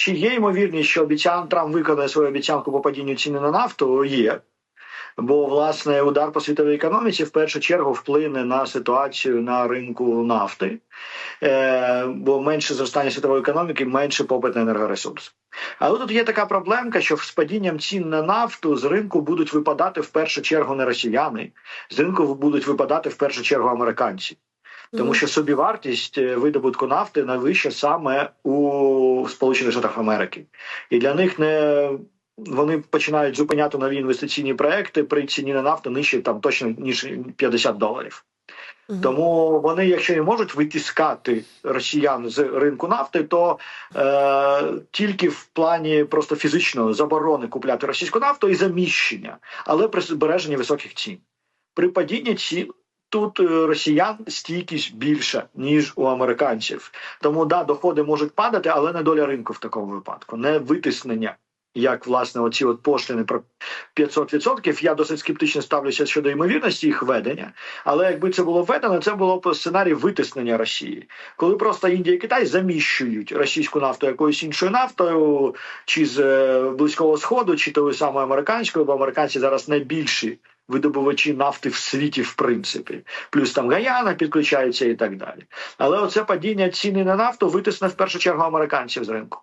чи є ймовірність, що обіцян Трамп виконає свою обіцянку по падінню ціни на нафту? Є. Бо власне удар по світовій економіці в першу чергу вплине на ситуацію на ринку нафти, е, бо менше зростання світової економіки, менше попит на енергоресурс. Але тут є така проблемка, що з падінням цін на нафту з ринку будуть випадати в першу чергу не росіяни, з ринку будуть випадати в першу чергу американці. Тому що собівартість е, видобутку нафти найвища саме у Сполучених Штатах Америки, і для них не вони починають зупиняти нові інвестиційні проекти при ціні на нафту нижче там точно ніж 50 доларів. Тому вони, якщо і можуть витискати росіян з ринку нафти, то е, тільки в плані просто фізичної заборони купляти російську нафту і заміщення, але при збереженні високих цін. При падінні цін тут е, росіян стійкість більша ніж у американців. Тому да, доходи можуть падати, але не доля ринку в такому випадку, не витиснення. Як власне оці от пошлини про 500%, я досить скептично ставлюся щодо ймовірності їх ведення. Але якби це було введено, це було б сценарій витиснення Росії, коли просто Індія і Китай заміщують російську нафту якоюсь іншою нафтою, чи з е, близького сходу, чи тою самою американською, бо американці зараз найбільші видобувачі нафти в світі, в принципі, плюс там Гаяна підключається і так далі. Але оце падіння ціни на нафту витисне в першу чергу американців з ринку.